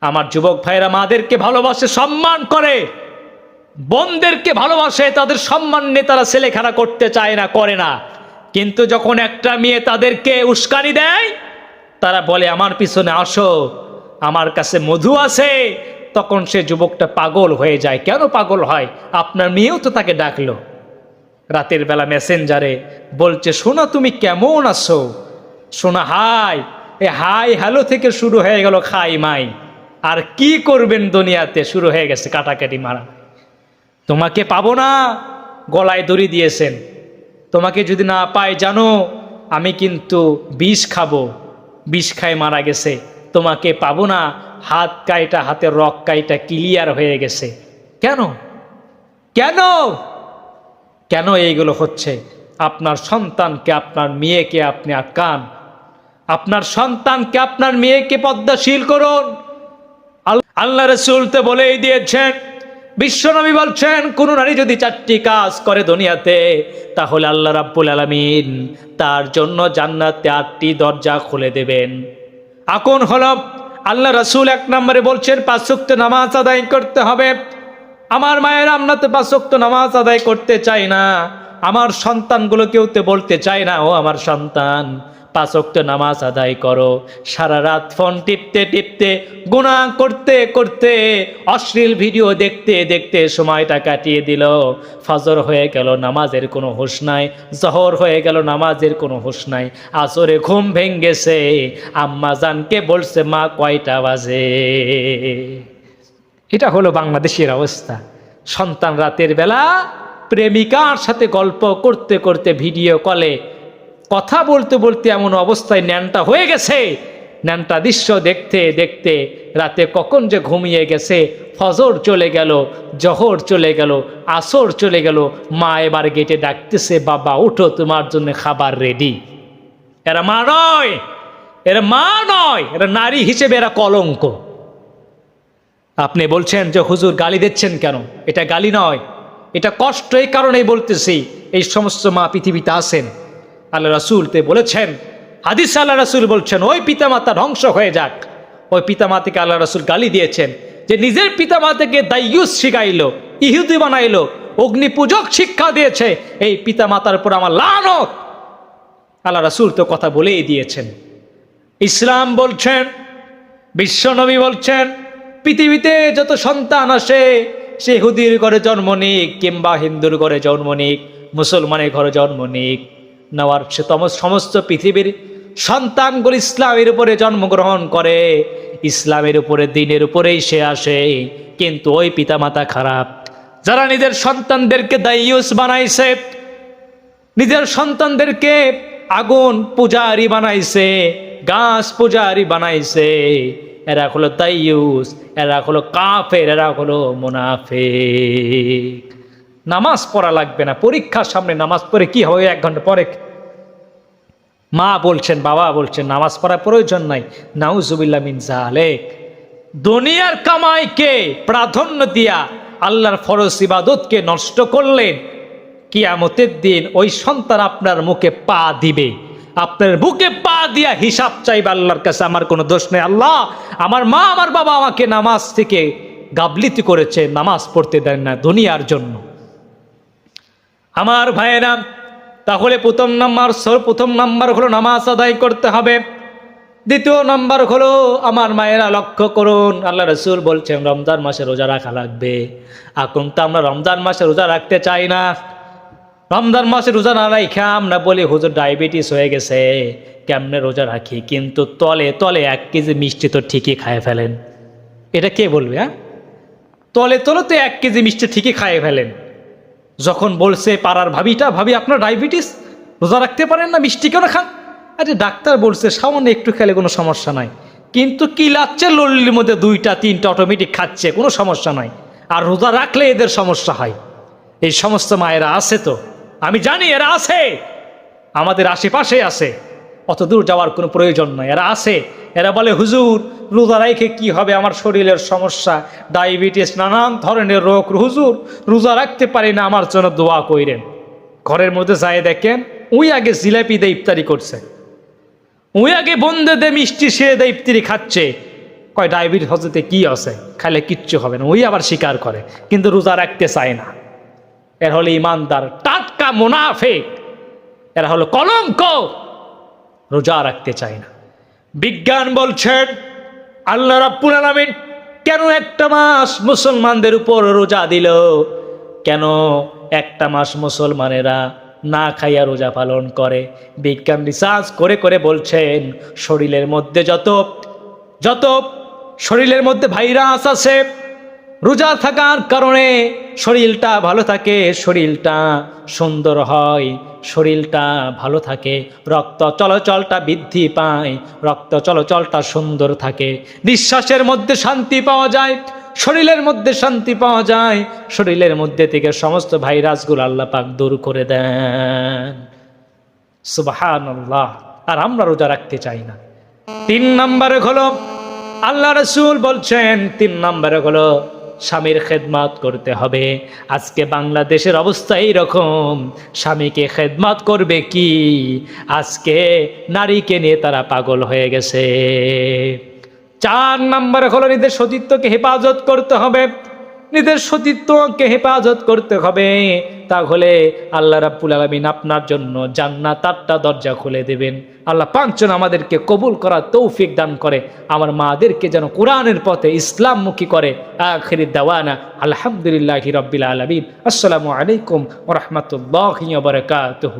আমার যুবক ভাইরা মাদেরকে ভালোবাসে, সম্মান করে। বোনদেরকে ভালোবাসে, তাদের সম্মান নিয়ে তারা ছেলেখানা করতে চায় না, করে না। কিন্তু যখন একটা মেয়ে তাদেরকে উস্কানি দেয়, তারা বলে, আমার পিছনে আসো, আমার কাছে মধু আছে। তখন সে যুবকটা পাগল হয়ে যায়। কেন পাগল হয়? আপনার মেয়েও তো তাকে ডাকলো। রাতের বেলা মেসেঞ্জারে বলছে, শোনা, তুমি কেমন আছো? শোনা, হাই। এ, হাই, হ্যালো থেকে শুরু হয়ে গেল, খাই, মাই। আর কি করবেন দুনিয়াতে? শুরু হয়ে গেছে কাটাকাটি মারা। তোমাকে পাবো না, গলায় দড়ি দিয়েছেন। তোমাকে যদি না পাই জানো, আমি কিন্তু বিষ খাব। বিষ খায় মারা গেছে। তোমাকে পাবো না, হাত কাইটা, হাতের রক কাইটা ক্লিয়ার হয়ে গেছে। কেন? কেন? কেন এইগুলো হচ্ছে? আপনার সন্তানকে, আপনার মেয়েকে আপনি আটকান। আপনার সন্তানকে, আপনার মেয়েকে পদ্মাশীল করুন। আল্লাহ রসুল তো বলেই দিয়েছেন বিশ্বনবী বলছেন, কোন নারী যদি চারটি কাজ করে দুনিয়াতে, তাহলে আল্লাহ রাব্বুল আলামিন তার জন্য জান্নাতে আটটি দরজা খুলে দেবেন। এখন হল, আল্লাহ রসুল এক নম্বরে বলছেন পাঁচক্ত নামাজ আদায় করতে হবে। আমার মায়ের, আমরা তো পাঁচক্ত নামাজ আদায় করতে চাই না। আমার সন্তানগুলো কেউ তো বলতে চায় না, ও আমার সন্তান। পাঁচক্ত নামাজ আদায় করো। সারা রাত ফোন টিপতে টিপতে গুণা করতে করতে, অশ্লীল ভিডিও দেখতে দেখতে সময়টা কাটিয়ে দিল। ফজর হয়ে গেল, নামাজের কোনো হুঁশ নাই। জহর হয়ে গেল, নামাজের কোনো হুঁশ নাই। আসরে ঘুম ভেঙ্গেছে, আম্মা জানকে বলছে, মা, কয়টা বাজে? এটা হলো বাংলাদেশের অবস্থা। সন্তান রাতের বেলা প্রেমিকার সাথে গল্প করতে করতে ভিডিও কলে কথা বলতে বলতে এমন অবস্থায় ন্যানটা হয়ে গেছে। ন্যানটা দৃশ্য দেখতে দেখতে রাতে কখন যে ঘুমিয়ে গেছে, ফজর চলে গেল, জহর চলে গেল, আসর চলে গেল, মা এবার গেটে ডাকতেছে, বাবা, উঠো, তোমার জন্য খাবার রেডি এরা মা নয়, এরা মা নয়, এরা নারী হিসেবে এরা কলঙ্ক। আপনি বলছেন যে হুজুর গালি দিচ্ছেন কেন? এটা গালি নয়, এটা কষ্ট, এই কারণেই বলতেছি, এই সমস্ত মা পৃথিবীতে আসেন আল্লাহ রাসুল তে বলেছেন, হাদিস আল্লাহ রাসুল বলছেন, ওই পিতামাতা ধ্বংস হয়ে যাক। ওই পিতামাতাকে আল্লাহ রাসুল গালি দিয়েছেন, যে নিজের পিতামাতাকে দায়ুস শিখাইলো, ইহুদি বানাইলো অগ্নি পূজক শিক্ষা দিয়েছে, এই পিতামাতার উপর আমার লানত। আল্লাহ রাসুল তো কথা বলেই দিয়েছেন। ইসলাম বলছেন বিশ্বনবী বলছেন, পৃথিবীতে যত সন্তান আসে, সে হুদির ঘরে জন্ম নিক কিংবা হিন্দুর ঘরে জন্ম নিক, মুসলমানের ঘরে জন্ম নিক। নেওয়ার সমস্ত পৃথিবীর সন্তানগুলো ইসলামের উপরে জন্মগ্রহণ করে। ইসলামের উপরে, দিনের উপরেই সে আসে। কিন্তু ওই পিতামাতা খারাপ। যারা নিজের সন্তানদেরকে দায়ুস বানাইছে, নিজের সন্তানদেরকে আগুন পূজারি বানাইছে, গাছ পূজারি বানাইছে, এরা হলো তাইয়ুস এরা হলো কাফের, এরা হলো মুনাফিক। নামাজ পড়া লাগবে না। পরীক্ষার সামনে নামাজ পড়ে কি হবে? এক ঘণ্টা পরে মা বলছেন, বাবা বলছেন, নামাজ পড়ার প্রয়োজন নাই। নাউজুবিল্লা মিন জালেক দুনিয়ার কামাইকে প্রাধান্য দিয়া আল্লাহর ফরজ ইবাদতকে নষ্ট করলেন কিয়ামতের দিন ওই সন্তান আপনার মুখে পা দিবে। আপনার বুকে পা দিয়া হিসাব চাইবে আল্লাহর কাছে, আমার কোনো দোষ নেই। আল্লাহ, আমার মা, আমার বাবা আমাকে নামাজ থেকে গাবলিতি করেছে, নামাজ পড়তে দেন না দুনিয়ার জন্য। আমার ভাইয়েরা, তাহলে প্রথম নাম্বার প্রথম নাম্বার হলো নামাজ আদায় করতে হবে। দ্বিতীয় নাম্বার হলো আমার মায়েরা লক্ষ্য করুন, আল্লাহ রসুল বলছেন, রমজান মাসে রোজা রাখা লাগবে। এখন তো আমরা রমজান মাসে রোজা রাখতে চাই না। রমজান মাসে রোজা না রাখা আমরা বলি, হুজুর, ডায়াবেটিস হয়ে গেছে। কেমনে রোজা রাখি? কিন্তু তলে তলে এক কেজি মিষ্টি তো ঠিকই খায় ফেলেন। এটা কে বলবে হ্যাঁ? তলে তলে তো এক কেজি মিষ্টি ঠিকই খায় ফেলেন। যখন বলছে পাড়ার ভাবিটা, ভাবি, আপনার ডায়াবেটিস? রোজা রাখতে পারেন না? মিষ্টি কেন খান? আরে ডাক্তার বলছে, সামান্য একটু খেলে কোনো সমস্যা নাই। কিন্তু কি লাগছে? লল্লির মধ্যে দুইটা, তিনটা অটোমেটিক খাচ্ছে, কোনো সমস্যা নাই। আর রোজা রাখলে এদের সমস্যা হয়। এই সমস্ত মায়েরা আছে তো? আমি জানি এরা আছে। আমাদের আশেপাশে আছে। অত দূর যাওয়ার কোনো প্রয়োজন নয় এরা আছে। এরা বলে, হুজুর, রোজা রাইখে কি হবে আমার শরীরের সমস্যা? ডায়াবেটিস, নানান ধরনের রোগ। হুজুর, রোজা রাখতে পারি না, আমার জন্য দোয়া কইরেন। ঘরের মধ্যে যায় দেখেন উই আগে জিলাপি দিয়ে ইফতারি করছে। উই আগে বন্ধে দে মিষ্টি সে দে ইফতারি খাচ্ছে। কয়, ডায়াবেটিস হজতে কি আছে? খাইলে কিচ্ছু হবে না। ওই আবার স্বীকার করে, কিন্তু রোজা রাখতে চায় না। এর হলো ইমানদার, টাটকা মুনাফেক। এরা হলো কলঙ্ক। রোজা রাখতে চায় না। বিজ্ঞান বলছেন, আল্লাহ রাব্বুল আলামিন কেন একটা মাস মুসলমানদের উপর রোজা দিল? কেন একটা মাস মুসলমানেরা না খাইয়া রোজা পালন করে? বিজ্ঞান রিসার্চ করে করে বলছেন, শরীরের মধ্যে যত যত শরীরের মধ্যে ভাইরাস আছে, রোজা থাকার কারণে শরীরটা ভালো থাকে, শরীরটা সুন্দর হয়। শরীরটা ভালো থাকে, রক্ত চলাচলটা বৃদ্ধি পায়, রক্ত চলাচলটা সুন্দর থাকে। নিঃশ্বাসের মধ্যে শান্তি পাওয়া যায়, শরীরের মধ্যে শান্তি পাওয়া যায়, শরীরের মধ্যে থেকে সমস্ত ভাইরাসগুলো আল্লাহ পাক দূর করে দেন। সুবাহান আর আমরা রোজা রাখতে চাই না। তিন নম্বরে হলো, আল্লাহ রসুল বলছেন, তিন নম্বরে হলো স্বামীর খেদমাত করতে হবে। আজকে বাংলাদেশের অবস্থা এইরকম, স্বামীকে খেদমাত করবে কি? আজকে নারীকে নিয়ে তারা পাগল হয়ে গেছে। চার নম্বরে হলো নিজের সতীত্বকে হেফাজত করতে হবে। নিজের সতীত্বকে হেফাজত করতে হবে। তাহলে আল্লাহ রাব্বুল আলমিন আপনার জন্য জান্নাত আটটা দরজা খুলে দেবেন। আল্লাহ পাঁচজন আমাদেরকে কবুল করার তৌফিক দান করে। আমার মাদেরকে যেন কোরআনের পথে ইসলাম মুখী করে। আখির দাওয়ানা। আলহামদুলিল্লাহ রব্বিল আলমিন। আসসালামু আলাইকুম রহমতুল্লাহ বারকাতহ।